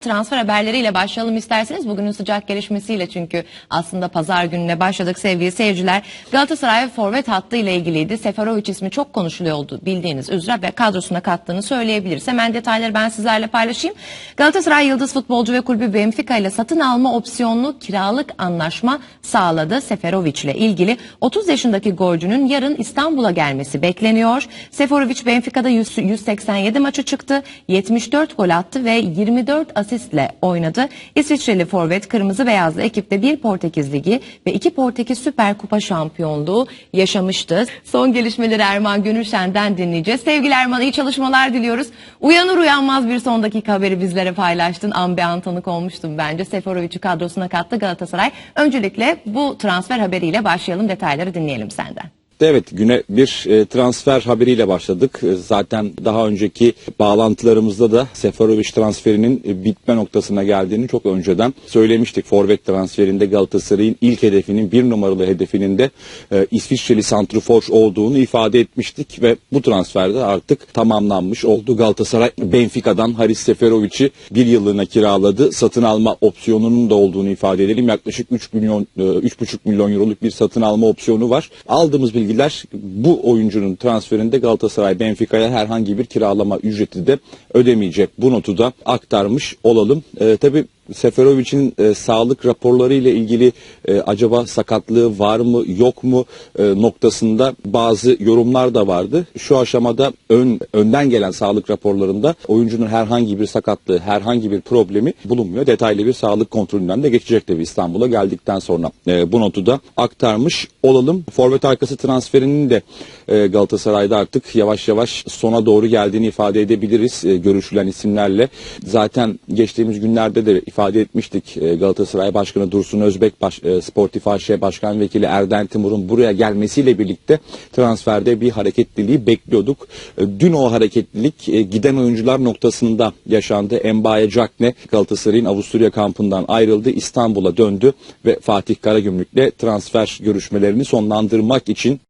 Transfer haberleriyle başlayalım isterseniz. Bugünün sıcak gelişmesiyle çünkü aslında pazar gününe başladık sevgili seyirciler. Galatasaray forvet hattı ile ilgiliydi. Seferovic ismi çok konuşuluyordu bildiğiniz üzere ve kadrosuna kattığını söyleyebiliriz. Hemen detayları ben sizlerle paylaşayım. Galatasaray Yıldız Futbolcu ve Kulübü Benfica ile satın alma opsiyonlu kiralık anlaşma sağladı. Seferovic ile ilgili 30 yaşındaki golcünün yarın İstanbul'a gelmesi bekleniyor. Seferovic Benfica'da 100 187 maçı çıktı. 74 gol attı ve 24 asistle oynadı. İsviçreli forvet kırmızı beyazlı ekipte bir Portekiz Ligi ve iki Portekiz Süper Kupa şampiyonluğu yaşamıştı. Son gelişmeleri Erman Gönülşen'den dinleyeceğiz. Sevgili Erman iyi çalışmalar diliyoruz. Uyanır uyanmaz bir son dakika haberi bizlere paylaştın. Ambeyan tanık olmuştum bence. Seferovic'i kadrosuna kattı Galatasaray. Öncelikle bu transfer haberiyle başlayalım detayları dinleyelim senden. Evet güne bir e, transfer haberiyle başladık. E, zaten daha önceki bağlantılarımızda da Seferovic transferinin e, bitme noktasına geldiğini çok önceden söylemiştik. Forvet transferinde Galatasaray'ın ilk hedefinin bir numaralı hedefinin de e, İsviçreli santrfor olduğunu ifade etmiştik ve bu transferde artık tamamlanmış oldu. Galatasaray Benfica'dan Haris Seferovic'i bir yıllığına kiraladı. Satın alma opsiyonunun da olduğunu ifade edelim. Yaklaşık 3 milyon e, 3,5 milyon euroluk bir satın alma opsiyonu var. Aldığımız bilgiler bu oyuncunun transferinde Galatasaray Benfica'ya herhangi bir kiralama ücreti de ödemeyecek. Bu notu da aktarmış olalım. E, tabii Seferovic'in e, sağlık raporları ile ilgili e, acaba sakatlığı var mı yok mu e, noktasında bazı yorumlar da vardı. Şu aşamada ön önden gelen sağlık raporlarında oyuncunun herhangi bir sakatlığı, herhangi bir problemi bulunmuyor. Detaylı bir sağlık kontrolünden de geçecek tabii İstanbul'a geldikten sonra. E, bu notu da aktarmış olalım. Forvet arkası transferinin de e, Galatasaray'da artık yavaş yavaş sona doğru geldiğini ifade edebiliriz e, görüşülen isimlerle. Zaten geçtiğimiz günlerde de ifade etmiştik e, Galatasaray Başkanı Dursun Özbek, baş, e, Sportif AŞ Başkan Vekili Erden Timur'un buraya gelmesiyle birlikte transferde bir hareketliliği bekliyorduk. E, dün o hareketlilik e, giden oyuncular noktasında yaşandı. Embaye Cakne Galatasaray'ın Avusturya kampından ayrıldı. İstanbul'a döndü ve Fatih Karagümrük'le transfer görüşmelerini sonlandırmak için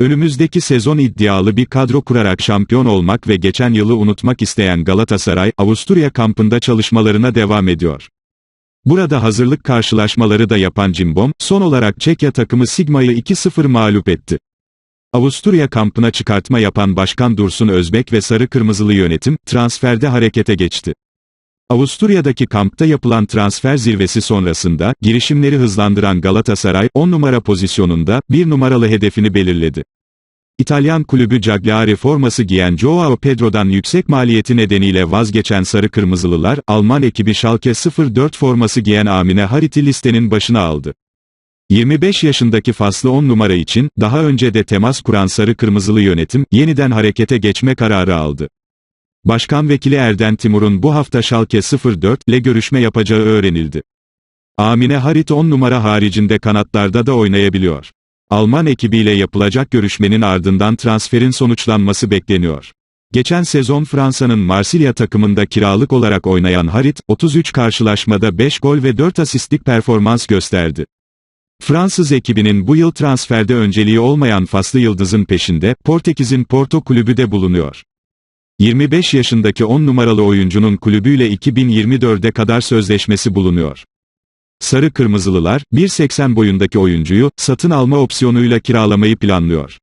Önümüzdeki sezon iddialı bir kadro kurarak şampiyon olmak ve geçen yılı unutmak isteyen Galatasaray, Avusturya kampında çalışmalarına devam ediyor. Burada hazırlık karşılaşmaları da yapan Cimbom, son olarak Çekya takımı Sigma'yı 2-0 mağlup etti. Avusturya kampına çıkartma yapan Başkan Dursun Özbek ve Sarı Kırmızılı yönetim, transferde harekete geçti. Avusturya'daki kampta yapılan transfer zirvesi sonrasında, girişimleri hızlandıran Galatasaray, 10 numara pozisyonunda, 1 numaralı hedefini belirledi. İtalyan kulübü Cagliari forması giyen Joao Pedro'dan yüksek maliyeti nedeniyle vazgeçen Sarı Kırmızılılar, Alman ekibi Schalke 04 forması giyen Amine Harit'i listenin başına aldı. 25 yaşındaki faslı 10 numara için, daha önce de temas kuran Sarı Kırmızılı yönetim, yeniden harekete geçme kararı aldı. Başkan Vekili Erden Timur'un bu hafta Schalke 04 ile görüşme yapacağı öğrenildi. Amine Harit 10 numara haricinde kanatlarda da oynayabiliyor. Alman ekibiyle yapılacak görüşmenin ardından transferin sonuçlanması bekleniyor. Geçen sezon Fransa'nın Marsilya takımında kiralık olarak oynayan Harit, 33 karşılaşmada 5 gol ve 4 asistlik performans gösterdi. Fransız ekibinin bu yıl transferde önceliği olmayan Faslı Yıldız'ın peşinde, Portekiz'in Porto kulübü de bulunuyor. 25 yaşındaki 10 numaralı oyuncunun kulübüyle 2024'e kadar sözleşmesi bulunuyor. Sarı Kırmızılılar, 1.80 boyundaki oyuncuyu, satın alma opsiyonuyla kiralamayı planlıyor.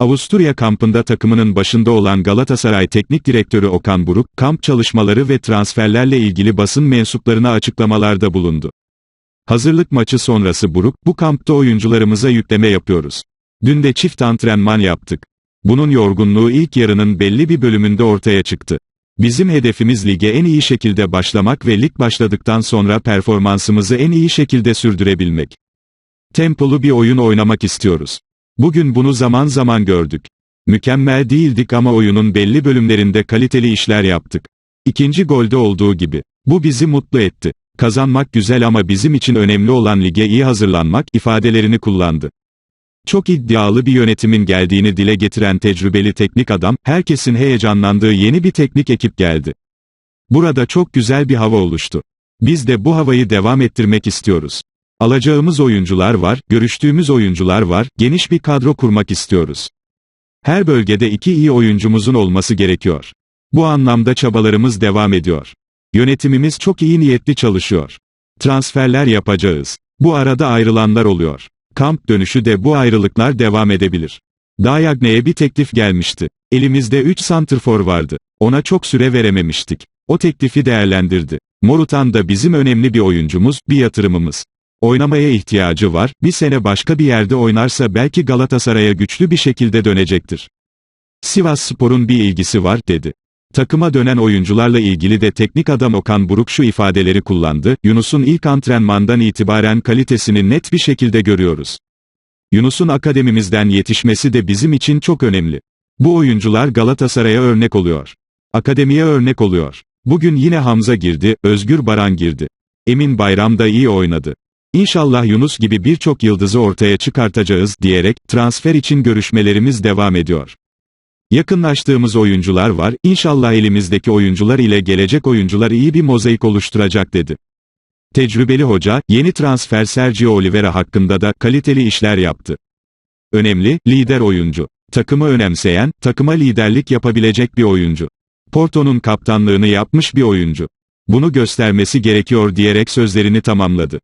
Avusturya kampında takımının başında olan Galatasaray Teknik Direktörü Okan Buruk, kamp çalışmaları ve transferlerle ilgili basın mensuplarına açıklamalarda bulundu. Hazırlık maçı sonrası Buruk, bu kampta oyuncularımıza yükleme yapıyoruz. Dün de çift antrenman yaptık. Bunun yorgunluğu ilk yarının belli bir bölümünde ortaya çıktı. Bizim hedefimiz lige en iyi şekilde başlamak ve lig başladıktan sonra performansımızı en iyi şekilde sürdürebilmek. Tempolu bir oyun oynamak istiyoruz. Bugün bunu zaman zaman gördük. Mükemmel değildik ama oyunun belli bölümlerinde kaliteli işler yaptık. İkinci golde olduğu gibi. Bu bizi mutlu etti. Kazanmak güzel ama bizim için önemli olan lige iyi hazırlanmak ifadelerini kullandı. Çok iddialı bir yönetimin geldiğini dile getiren tecrübeli teknik adam, herkesin heyecanlandığı yeni bir teknik ekip geldi. Burada çok güzel bir hava oluştu. Biz de bu havayı devam ettirmek istiyoruz. Alacağımız oyuncular var, görüştüğümüz oyuncular var, geniş bir kadro kurmak istiyoruz. Her bölgede iki iyi oyuncumuzun olması gerekiyor. Bu anlamda çabalarımız devam ediyor. Yönetimimiz çok iyi niyetli çalışıyor. Transferler yapacağız. Bu arada ayrılanlar oluyor. Kamp dönüşü de bu ayrılıklar devam edebilir. Dayagne'ye bir teklif gelmişti. Elimizde 3 santrfor vardı. Ona çok süre verememiştik. O teklifi değerlendirdi. Morutan da bizim önemli bir oyuncumuz, bir yatırımımız. Oynamaya ihtiyacı var, bir sene başka bir yerde oynarsa belki Galatasaray'a güçlü bir şekilde dönecektir. Sivas Spor'un bir ilgisi var, dedi. Takıma dönen oyuncularla ilgili de teknik adam Okan Buruk şu ifadeleri kullandı, Yunus'un ilk antrenmandan itibaren kalitesini net bir şekilde görüyoruz. Yunus'un akademimizden yetişmesi de bizim için çok önemli. Bu oyuncular Galatasaray'a örnek oluyor. Akademiye örnek oluyor. Bugün yine Hamza girdi, Özgür Baran girdi. Emin Bayram da iyi oynadı. İnşallah Yunus gibi birçok yıldızı ortaya çıkartacağız diyerek transfer için görüşmelerimiz devam ediyor. Yakınlaştığımız oyuncular var, İnşallah elimizdeki oyuncular ile gelecek oyuncular iyi bir mozaik oluşturacak dedi. Tecrübeli hoca, yeni transfer Sergio Oliveira hakkında da kaliteli işler yaptı. Önemli, lider oyuncu. Takımı önemseyen, takıma liderlik yapabilecek bir oyuncu. Porto'nun kaptanlığını yapmış bir oyuncu. Bunu göstermesi gerekiyor diyerek sözlerini tamamladı.